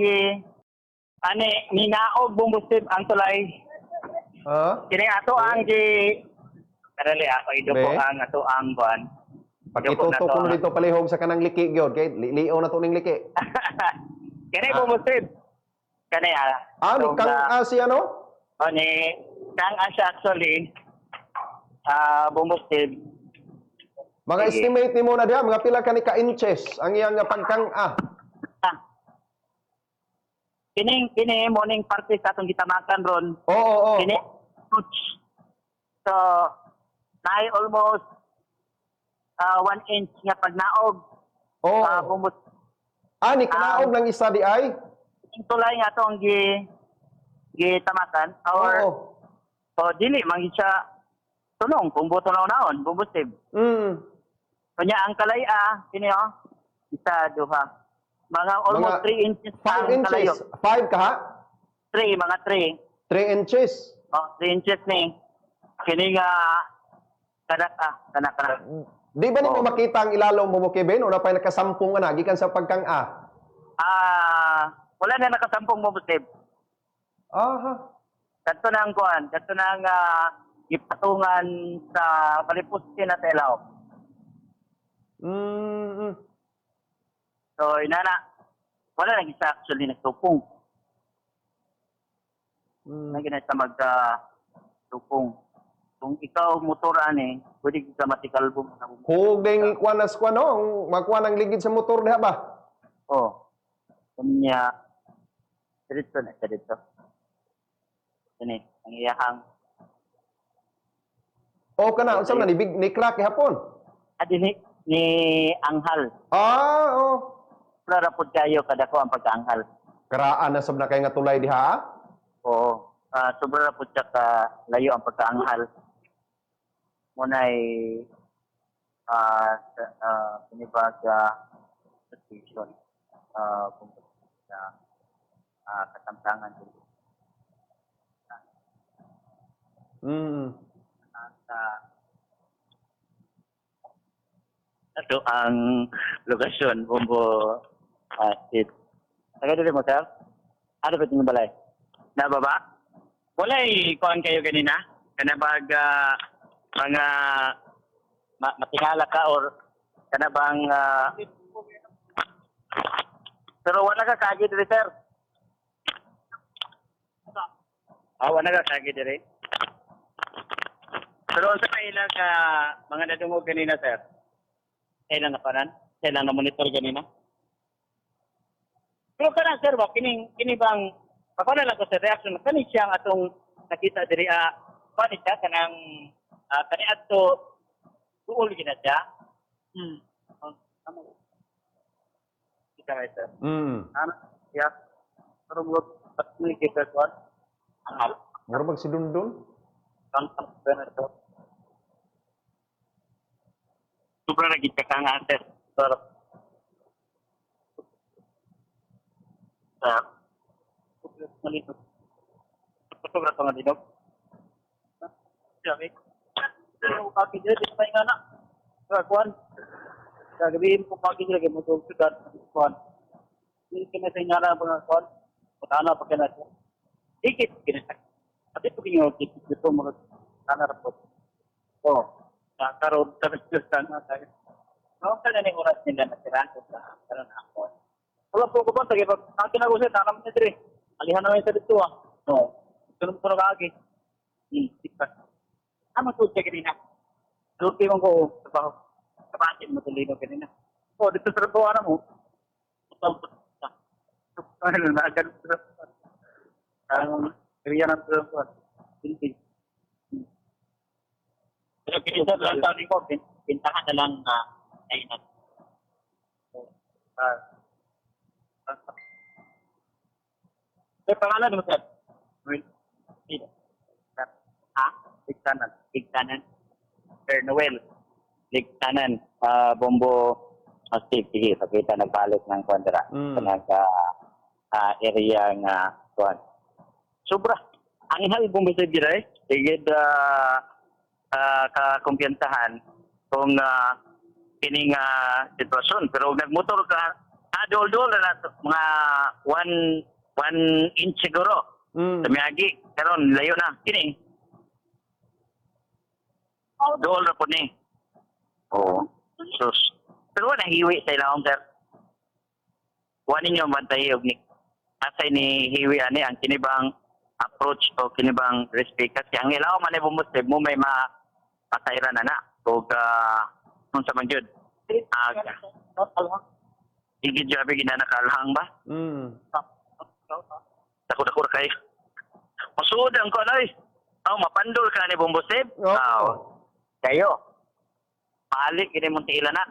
gi ani ninaog bumbustib ang tulay. Ha? Kini ato ang gi Karali ako ido ko Be? ang ato ang buwan. Pakituto ko na dito palihog sa kanang liki gyud kay li- liaw na to ning liki. Kini Ah. bumbustib. Kani ah. Ah, ni kang ah, si ano? O ni kang asya actually ah bumbustib. Mga Sige. estimate nimo na diha mga pila ka ni ka inches ang iyang pagkang ah. Ah. Kining kini morning party sa atong gitamakan ron. Oo, oo, oo. Kini touch. So, nai almost uh, one inch nga pagnaog. Oo. Uh, bumut. Ah, ni kanaog ng isa di ay? Ang tulay nga to ang gi gitamakan or Oo. so dili man gid siya tunong kung buto na naon bumbustib. Mm. Kanya ang kalaya kini oh isa duha mga almost Mga 3 inches 5 ang kalayo. inches. 5 ka ha? 3 mga 3. 3 inches. Oh, 3 inches ni kini nga kanak ah kanak kanak. Di ba nimo Oo. makita ang ilalong mo Kevin o na pa nakasampung na gikan sa pagkang ah? Ah, wala na nakasampung mo busib. Aha. Kadto na ang kuan, kadto na ang ah, ipatungan sa palipusti na telaw. Mm. mm. So inana, wala na gisa actually nagtupong. Mm. Na gina sa mag ah, tupong. Kung ikaw motor ani, pwede ka matikalbo na Hug ding ikuan na squan no, ang makuha ng ligid sa motor diha ba? Oh. Kanya dito na sa dito. Ini ang iyahang O kana unsa man ni big ni crack hapon? adi ni ni anghal. Ah, oh. Para rapod kayo kada ko ang pagkaanghal. Karaan na sab na kay nga tulay diha. ah? Oo. Ah, sobra na po siya ka layo ang pagkaanghal. Muna'y ah sa ah pinibag ah, sa station. Ah, kung sa ah katamtangan din. Mm. Sa ito ang lokasyon, Bumbo ah, Street. Taga dito mo, sir? Ano ba tingin balay? Nababa? Wala eh, kuhan kayo kanina? Kanabag ah, mga ma- matingala ka or kanabang ah, pero wala ka kagi diri sir. Ah, wala ka kagi diri. Pero unsa ka ilang ka mga nadungog kanina sir? Kailan na paran? Kailan na monitor kanina? Pero kana sir ba kining kini bang ako na lang ko sa reaction kani siya ang atong nakita diri ah kani siya kanang ah, kani ato tuol gina siya. Hmm. Oh. Kita kay sir. Mm. Ano? Yeah. Pero mo patni kita ko. Angal. Mura bag si Dundun? Kantang benar to. Sobra na kita ka nga sir. Ah. Malito. To nga dinog. Sabi. Pero kaki dia di pa nga na. Kakuan. Gagawin ko pagi lagi mo to sudan kuan. Ini kena sa nyara mga kuan. Putana pa kena siya. Dikit kena. Tapi ko kinyo dikit dito mga tanah po. Oh, na karon sa nagsusan na tayo. No, ka na ni oras nila na ko sa karon ako. Wala po ko ba tagay pag ang kinagusit tanam ni dire. Alihan na sa dito ah. No. Tunong ko na kagi. Hmm, tikas. Ano to check kanina? Luti mo ko sa baho. Kapatin mo tuloy no kanina. Oh, dito sa bawa na mo. Ano na agad sa ang kriya ng tuwa. Hindi. Pero kinisa lang sabi ko, bintahan na lang na. Ah. Ah. Sir, pangalan mo, sir? Will. Sir. Ha? Ligtanan. Ligtanan. Sir Noel. Ligtanan. Ah, Bombo. Ah, Steve, sige, pakita nagbalik ng kontra. Mm. Sa nasa ah, area nga kuan. Sobra. Ang hal Bombo sa dire, tigid ah ah, kakumpiyansahan kung uh, kining ah, sitwasyon. Pero nagmotor ka, Ah, dol-dol na. Mga one, one inch siguro. Mm. Tumiyagi. Karon layo na. Kini. Dol na po ni. Oo. Sus. Pero wala hiwi sa ilawang sir. Wala ninyo bantay og ni asay ni hiwi ani ang kinibang approach o kinibang respect kasi ang ilaw man ay bumusib mo may ma patayran na na o uh, kung sa man yun aga higit jabi ginanakalhang ba Mm. Dako-dako ra kay. Masud ang ko ay. Aw mapandol ka ni Bumbusib. Oo. Aw. Kayo. Palik ini mong tiilanan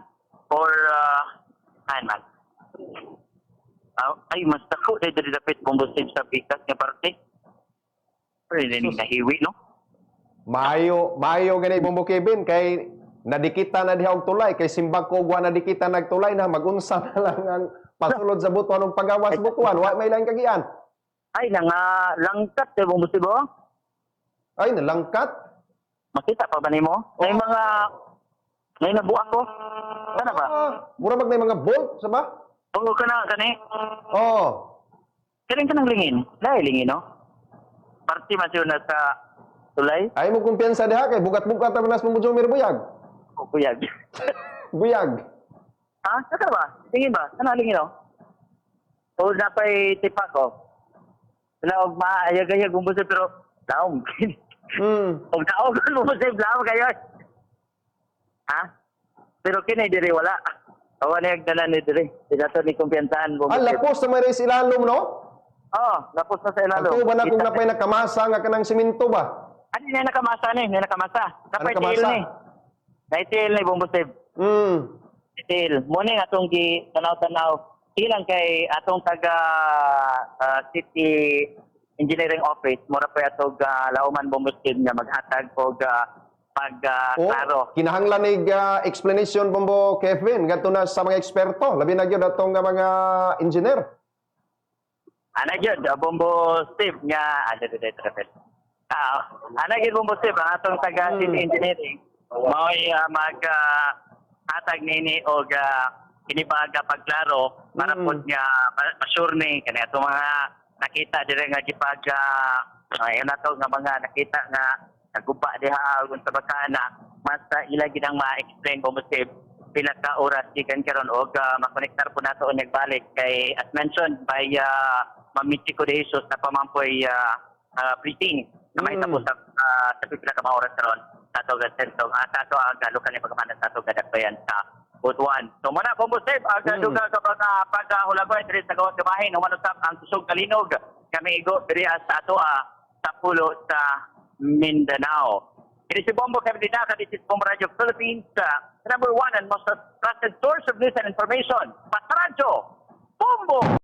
or uh, ayan man. Aw, ay mas dako dai diri dapit Bumbusib sa pikas nga parte. Pwede ni Sus. nahiwi no. Mayo, mayo gani Bombo Kevin kay nadikita na diha og tulay kay simbag ko gwa nadikita nagtulay na magunsa na lang ang pasulod sa butuan og pagawas butuan wa may lang kagian. Ay lang uh, langkat kay Bumbusib oh. Ay nalangkat. Makita pa ba nimo? May mga may nabuang ko. Kana ba? Ah, mura mag may mga bolt sa ba? Oo kana kani. Oh. Kaling ka ng lingin. Dahil lingin, no? Siya na sa tulay. Ay mo kumpiyansa diha kay bugat-bugat ta manas mo mir buyag. O kuyag. Buyag. ha? Saka ba? Lingin ba? Ano lingin, no? O na pa'y tipa ko. Wala, og maayag-ayag bumbusin, pero laom. Mm. Og taog bumbusin, laom kayo. Ha? Pero kini diri wala. Awa na yung dalan ni diri. Sila to ni kumpiyansahan Ah, lapos na may res ilalom no? Oo, lapos na sa ilalo. Ako ba na kung napay nakamasa nga kanang simento ba? Ano na nakamasa ni? Na nakamasa. Napay nakamasa? tail ni. Naitail ni bumbusin. Mm. detail. Muna atong gi tanaw-tanaw ilang kay atong taga ah, city engineering office mura pa atong uh, lauman bumbusin nga maghatag og uh, pag ah, Oh, klaro. kinahanglan nig ah, explanation Bombo Kevin ngadto na sa mga eksperto labi na gyud atong nga mga engineer. Ana gyud ah, bombo Steve nga ano dito dito dito. Ah, ana gyud bombo Steve ang atong taga Hmm. city engineering. Mao'y ah, mag ah, hatag nini og uh, kinibaga pagklaro para Mm. pod nga ma- ma-sure ni. Kani atong mga nakita dire nga gipag uh, ayon nato nga mga nakita nga naguba diha ug sa bakana. Mas uh, ila gid ang ma-explain kung musib pila ka oras gikan karon og uh, makonektar po nato unyag balik kay as mentioned by uh, Ma'am Michiko de Jesus na pamampoy uh, uh, briefing na may Mm. tapos sa uh, sa pipila ka mga oras karon sa ato ga sentong at ato ang uh, lokal ni pagkamanan sa ato gadagbayan sa Butuan. So muna mo save ang Mm. duga sa pag paghulagoy diri sa gawad gabahin ug manusap ang tusog kalinog kami igo diri sa ato ah, sa pulo sa Mindanao. It is si Bombo Kabidina, this is Bombo Radio Philippines, uh, number one and most trusted source of news and information. Patradyo, Bombo!